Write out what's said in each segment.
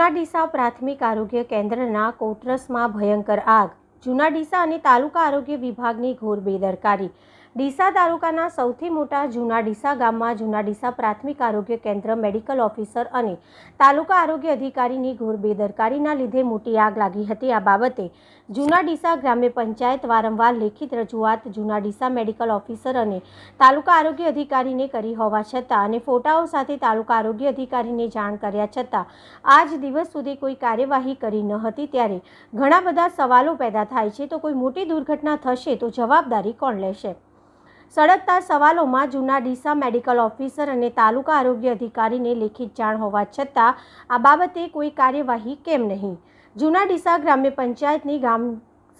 જૂના ડીસા પ્રાથમિક આરોગ્ય કેન્દ્રના કોટરસમાં ભયંકર આગ. જૂના ડીસા અને તાલુકા આરોગ્ય વિભાગની ઘોર બેદરકારી. ડીસા તાલુકાના સૌથી મોટા જૂના ડીસા ગામમાં જૂના ડીસા પ્રાથમિક આરોગ્ય કેન્દ્ર મેડિકલ ઓફિસર અને તાલુકા આરોગ્ય અધિકારીની ઘોર બેદરકારીના લીધે મોટી આગ લાગી હતી. આ બાબતે જૂના ડીસા ગ્રામ્ય પંચાયત વારંવાર લેખિત રજૂઆત જૂના ડીસા મેડિકલ ઓફિસર અને તાલુકા આરોગ્ય અધિકારીને કરી હોવા છતાં અને ફોટાઓ સાથે તાલુકા આરોગ્ય અધિકારીને જાણ કર્યા છતાં આજ દિવસ સુધી કોઈ કાર્યવાહી કરી ન હતી. ત્યારે ઘણા બધા સવાલો પેદા થાય છે. તો કોઈ મોટી દુર્ઘટના થશે તો જવાબદારી કોણ લેશે? સળગતા સવાલોમાં જૂના ડીસા મેડિકલ ઓફિસર અને તાલુકા આરોગ્ય અધિકારીને લેખિત જાણ હોવા છતાં આ બાબતે કોઈ કાર્યવાહી કેમ નહીં? જૂના ડીસા ગ્રામ્ય પંચાયતની ગામ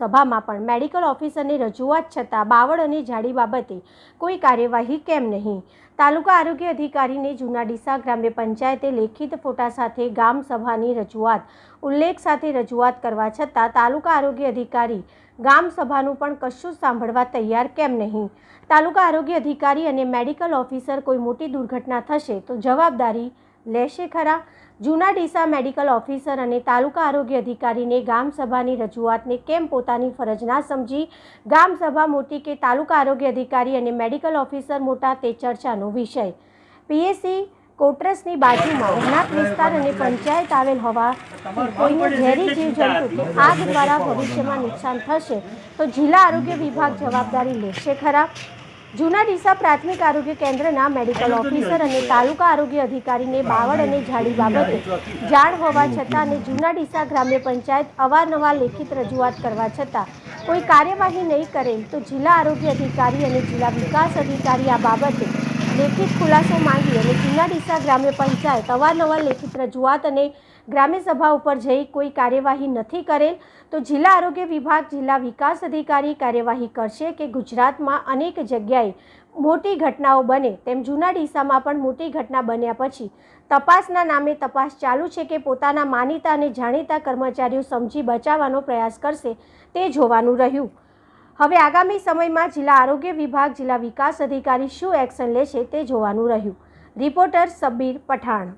સભામાં પણ મેડિકલ ઓફિસરની રજૂઆત છતાં બાવળ અને જાડી બાબતે કોઈ કાર્યવાહી કેમ નહીં. તાલુકા આરોગ્ય અધિકારીને જૂના ડીસા ગ્રામ્ય પંચાયતે લેખિત ફોટા સાથે ગામ સભાની રજૂઆત, ઉલ્લેખ સાથે રજૂઆત કરવા છતાં તાલુકા આરોગ્ય અધિકારી ગામ સભાનું પણ કશું સાંભળવા તૈયાર કેમ નહીં. તાલુકા આરોગ્ય અધિકારી અને મેડિકલ ઓફિસર કોઈ મોટી દુર્ઘટના થશે તો જવાબદારી લેશે ખરા? જૂના ડીસા મેડિકલ ઓફિસર અને તાલુકા આરોગ્ય અધિકારીને ગામસભાની રજૂઆતને કેમ પોતાની ફરજ ના સમજી? ગામસભા મોટી કે તાલુકા આરોગ્ય અધિકારી અને મેડિકલ ઓફિસર મોટા તે ચર્ચાનો વિષય. પીએસસી કોટરસની બાજુમાં રહેણાંક વિસ્તાર અને પંચાયત આવેલ હોવા કોઈને ઝેરી જીવજંતુ આગ દ્વારા ભવિષ્યમાં નુકસાન થશે તો જિલ્લા આરોગ્ય વિભાગ જવાબદારી લેશે ખરા? જૂના ડીસા પ્રાથમિક આરોગ્ય કેન્દ્રના મેડિકલ ઓફિસર અને તાલુકા આરોગ્ય અધિકારીને બાવળ અને ઝાડી બાબતે જાણ હોવા છતાં અને જૂના ડીસા ગ્રામ્ય પંચાયત અવારનવાર લેખિત રજૂઆત કરવા છતાં કોઈ કાર્યવાહી નહીં કરે તો જિલ્લા આરોગ્ય અધિકારી અને જિલ્લા વિકાસ અધિકારી આ બાબતે લેખિત ખુલાસો માંગી જૂના ડીસા ગ્રામ્ય પંચાયત અવારનવાર લેખિત રજૂઆત અને ગ્રામ્ય સભા ઉપર જઈ કોઈ કાર્યવાહી નથી કરેલ, તો જિલ્લા આરોગ્ય વિભાગ જિલ્લા વિકાસ અધિકારી કાર્યવાહી કરશે કે ગુજરાતમાં અનેક જગ્યાએ મોટી ઘટનાઓ બને. તેમ જૂના ડીસામાં પણ મોટી ઘટના બન્યા પછી તપાસના નામે તપાસ ચાલુ છે કે પોતાના માનીતા અને જાણીતા કર્મચારીઓ સમજી બચાવવાનો પ્રયાસ કરશે તે જોવાનું રહ્યું. હવે આગામી સમયમાં જિલ્લા આરોગ્ય વિભાગ જિલ્લા વિકાસ અધિકારી શું એક્શન લેશે તે જોવાનું રહ્યું. રિપોર્ટર સબીર પઠાણ.